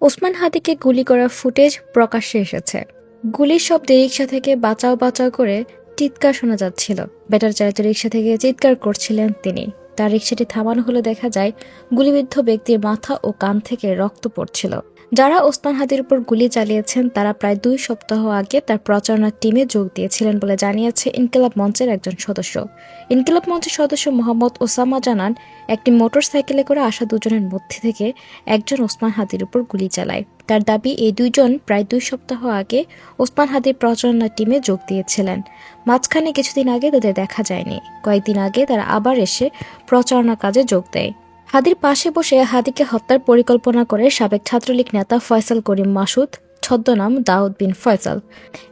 ওসমান হাদিকে গুলি করার ফুটেজ প্রকাশ্যে এসেছে। গুলির শব্দে রিক্সা থেকে বাঁচাও বাঁচাও করে চিৎকার শোনা যাচ্ছিল। ব্যাটার চালিত রিক্সা থেকে চিৎকার করছিলেন তিনি। তার রিক্সাটি থামানো হলে দেখা যায়, গুলিবিদ্ধ ব্যক্তির মাথা ও কান থেকে রক্ত পড়ছিল। যারা ওসমান হাদির উপর গুলি চালিয়েছেন, তারা প্রায় দুই সপ্তাহ আগে তার প্রচারণার টিমে যোগ দিয়েছিলেন বলে জানিয়েছে ইনকিলাব মঞ্চের একজন সদস্য। ইনকিলাব মঞ্চের সদস্য মোহাম্মদ ওসামা জানান, একটি মোটর সাইকেলে করে আসা দুজনের মধ্যে থেকে একজন ওসমান হাদির উপর গুলি চালায়। তার দাবি, এই দুইজন প্রায় দুই সপ্তাহ আগে ওসমান হাদির প্রচারণার টিমে যোগ দিয়েছিলেন। মাঝখানে কিছুদিন আগে তাদের দেখা যায়নি। কয়েকদিন আগে তারা আবার এসে প্রচারণা কাজে যোগ দেয়। হাদির পাশে বসে হাদিকে হত্যার পরিকল্পনা করে সাবেক ছাত্রলীগ নেতা ফয়সাল করিম মাসুদ, ছদ্মনাম দাউদ বিন ফয়সাল।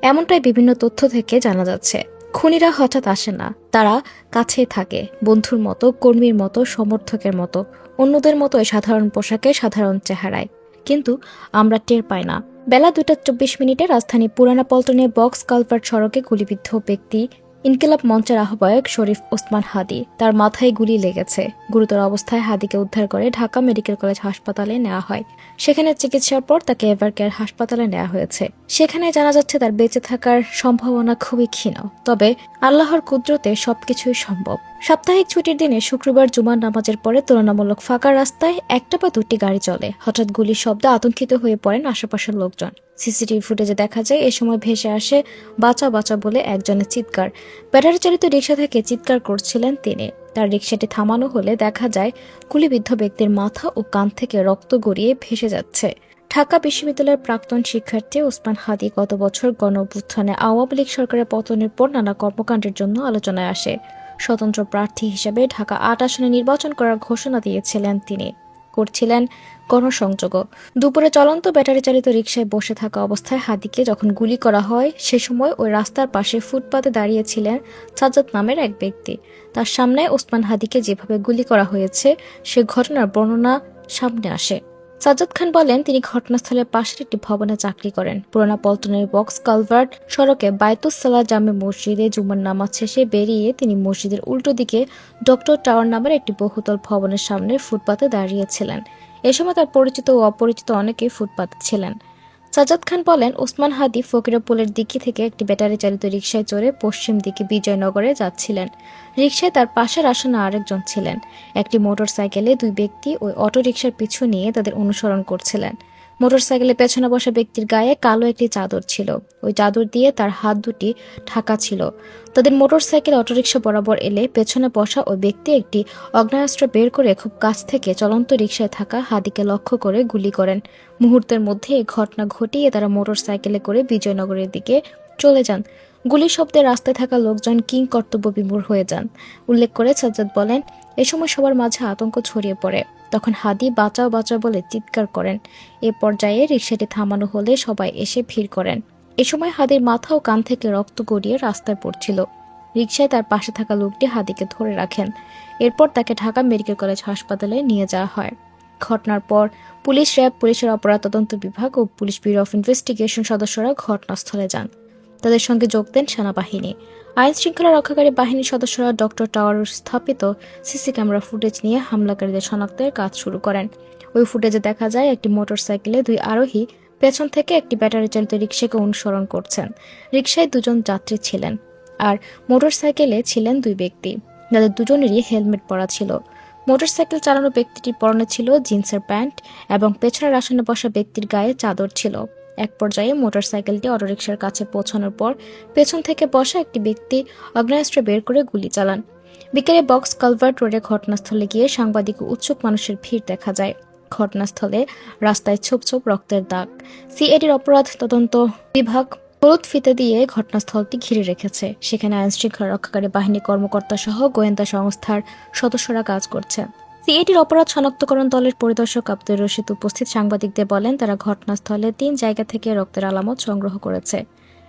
এমনটাই বিভিন্ন তথ্য থেকে জানা যাচ্ছে। খুনিরা হঠাৎ আসে না। তারা কাছে থাকে, বন্ধুর মতো, কর্মীর মতো, সমর্থকের মতো। অন্যদের মতো সাধারণ পোশাকে সাধারণ চেহারায়। কিন্তু আমরা টের পাই না। বেলা দুটা চব্বিশ মিনিটে রাজধানী পুরানা পল্টনে বক্স কালভার্ট সড়কে গুলিবিদ্ধ ব্যক্তি ইনকিলাব মঞ্চের আহ্বায়ক শরীফ ওসমান হাদি তার মাথায় গুলি লেগেছে। গুরুতর অবস্থায় হাদিকে উদ্ধার করে ঢাকা মেডিকেল কলেজ হাসপাতালে নেওয়া হয়। সেখানে চিকিৎসার পর তাকে এভার কেয়ার হাসপাতালে নেওয়া হয়েছে। সেখানে জানা যাচ্ছে তার বেঁচে থাকার সম্ভাবনা খুবই ক্ষীণ। তবে আল্লাহর কুদরতে সবকিছুই সম্ভব। সাপ্তাহিক ছুটির দিনে শুক্রবার জুমার নামাজের পরে তুলনামূলক ফাঁকা রাস্তায় একটা বা দুটি গাড়ি চলে। হঠাৎ গুলির শব্দে আতঙ্কিত হয়ে পড়েন আশেপাশের লোকজন। সিসিটিভি ফুটেজে দেখা যায়, এ সময় ভেসে আসে বাঁচা বাঁচা বলে একজনের চিৎকার। ব্যাটারি চালিত রিক্সা থেকে চিৎকার করছিলেন তিনি। তার রিক্সাটি থামানো হলে দেখা যায়, গুলিবিদ্ধ ব্যক্তির মাথা ও কান থেকে রক্ত গড়িয়ে ভেসে যাচ্ছে। ঢাকা বিশ্ববিদ্যালয়ের প্রাক্তন শিক্ষার্থী ওসমান হাদি গত বছর গণ অভ্যুত্থানে আওয়ামী লীগ সরকারের পতনের পর নানা কর্মকাণ্ডের জন্য আলোচনায় আসে। স্বতন্ত্র প্রার্থী হিসেবে ঢাকা আট আসনে নির্বাচন করার ঘোষণা দিয়েছিলেন তিনি। করছিলেন গণসংযোগও। দুপুরে চলন্ত ব্যাটারি চালিত রিকশায় বসে থাকা অবস্থায় হাদিকে যখন গুলি করা হয়, সে সময় ওই রাস্তার পাশে ফুটপাতে দাঁড়িয়েছিলেন সাজ্জাদ নামের এক ব্যক্তি। তার সামনে ওসমান হাদিকে যেভাবে গুলি করা হয়েছে, সে ঘটনার বর্ণনা সামনে আসে। সাজ্জাদ খান বলেন, তিনি ঘটনাস্থলের পাশের একটি ভবনে চাকরি করেন। পুরানা পল্টনের বক্স, কালভার্ট সড়কে বায়তুসালা জামে মসজিদে জুমার নামাজ শেষে বেরিয়ে তিনি মসজিদের উল্টো দিকে ডক্টর টাওয়ার নামের একটি বহুতল ভবনের সামনে ফুটপাতে দাঁড়িয়েছিলেন। এ সময় তার পরিচিত ও অপরিচিত অনেকেই ফুটপাতে ছিলেন। সাজ্জাদ খান বলেন, ওসমান হাদি ফকিরপুলের দিকে থেকে একটি ব্যাটারি চালিত রিকশায় চড়ে পশ্চিম দিকে বিজয়নগরে যাচ্ছিলেন। রিকশায় তার পাশের আসনে আরেকজন ছিলেন। একটি মোটর সাইকেলে দুই ব্যক্তি ওই অটো রিক্সার পিছু নিয়ে তাদের অনুসরণ করছিলেন। মোটরসাইকেলে পেছনে বসা ব্যক্তির গায়ে কালো একটি চাদর ছিল। ওই চাদর দিয়ে তার হাত দুটি ঢাকা ছিল। তাদের মোটরসাইকেল অটোরিকশা বরাবর এলে পেছনে বসা ওই ব্যক্তি একটি অগ্নেয়াস্ত্র বের করে খুব কাছ থেকে চলন্ত রিকশায় থাকা হাদিকে লক্ষ্য করে গুলি করেন। মুহূর্তের মধ্যে এই ঘটনা ঘটিয়ে তারা মোটরসাইকেলে করে বিজয়নগরের দিকে চলে যান। গুলি শব্দে রাস্তায় থাকা লোকজন কিং কর্তব্য বিমূর হয়ে যান। উল্লেখ করে সাজ্জাদ বলেন, এ সময় সবার মাঝে আতঙ্ক ছড়িয়ে পড়ে। তখন হাদি বাঁচাও বাঁচাও বলে চিৎকার করেন। এ পর্যায়ে রিক্সাটি থামানো হলে সবাই এসে ভিড় করেন। এ সময় হাদির মাথা ও কান থেকে রক্ত গড়িয়ে রাস্তায় পড়ছিল। রিক্সায় তার পাশে থাকা লোকটি হাদিকে ধরে রাখেন। এরপর তাকে ঢাকা মেডিকেল কলেজ হাসপাতালে নিয়ে যাওয়া হয়। ঘটনার পর পুলিশ, র্যাব, পুলিশের অপরাধ তদন্ত বিভাগ ও পুলিশ ব্যুরো অফ ইনভেস্টিগেশন সদস্যরা ঘটনাস্থলে যান। তাদের সঙ্গে যোগ দেন সেনাবাহিনী। আইন শৃঙ্খলা রক্ষাকারী বাহিনীর সদস্যরা ডক্টর টাওয়ার স্থাপিত সিসি ক্যামেরা ফুটেজ নিয়ে হামলাকারীদের শনাক্তের কাজ শুরু করেন। ওই ফুটেজে দেখা যায় একটি মোটরসাইকেলে দুই আরোহী পেছন থেকে একটি ব্যাটারি চালিত রিক্সাকে অনুসরণ করছেন। রিক্সায় দুজন যাত্রী ছিলেন আর মোটরসাইকেলে ছিলেন দুই ব্যক্তি, যাদের দুজনেরই হেলমেট পরা ছিল। মোটরসাইকেল চালানো ব্যক্তিটির পরনে ছিল জিন্সের প্যান্ট এবং পেছনের আসনে বসা ব্যক্তির গায়ে চাদর ছিল। এক পর্যায়ে মোটরসাইকেলটি অটোরিকশার কাছে পৌঁছানোর পর পেছন থেকে বসা একটি ব্যক্তি আগ্নেয়াস্ত্র বের করে গুলি চালান। বিকেলে বক্স কালভার্ট রোডে ঘটনাস্থলে গিয়ে সাংবাদিক উৎসুক মানুষের ভিড় দেখা যায়। ঘটনাস্থলে রাস্তায় ছোপ ছোপ রক্তের দাগ। সিএডির অপরাধ তদন্ত বিভাগ হলুদ ফিতে দিয়ে ঘটনাস্থলটি ঘিরে রেখেছে। সেখানে আইন শৃঙ্খলা রক্ষাকারী বাহিনী কর্মকর্তা সহ গোয়েন্দা সংস্থার সদস্যরা কাজ করছে। সিএটির অপরাধ শনাক্তকরণ দলের পরিদর্শক আব্দুর রশিদ উপস্থিত। সাংবাদিকদের বলেন, তারা ঘটনাস্থলে তিন জায়গা থেকে রক্তের আলামত সংগ্রহ করেছে।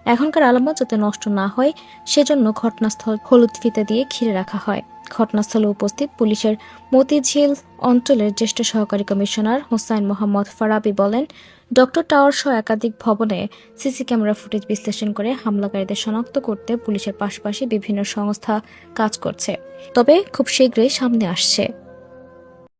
এখনকার আলামত যাতে নষ্ট না হয়, সেজন্য ঘটনাস্থল হলুদ ফিতে দিয়ে ঘিরে রাখা হয়। ঘটনাস্থলে উপস্থিত পুলিশের মতিঝিল অঞ্চলের জ্যেষ্ঠ সহকারী কমিশনার হোসাইন মোহাম্মদ ফারাবি বলেন, ডক্টর টাওয়ার সহ একাধিক ভবনে সিসি ক্যামেরা ফুটেজ বিশ্লেষণ করে হামলাকারীদের শনাক্ত করতে পুলিশের পাশাপাশি বিভিন্ন সংস্থা কাজ করছে। তবে খুব শীঘ্রই সামনে আসছে।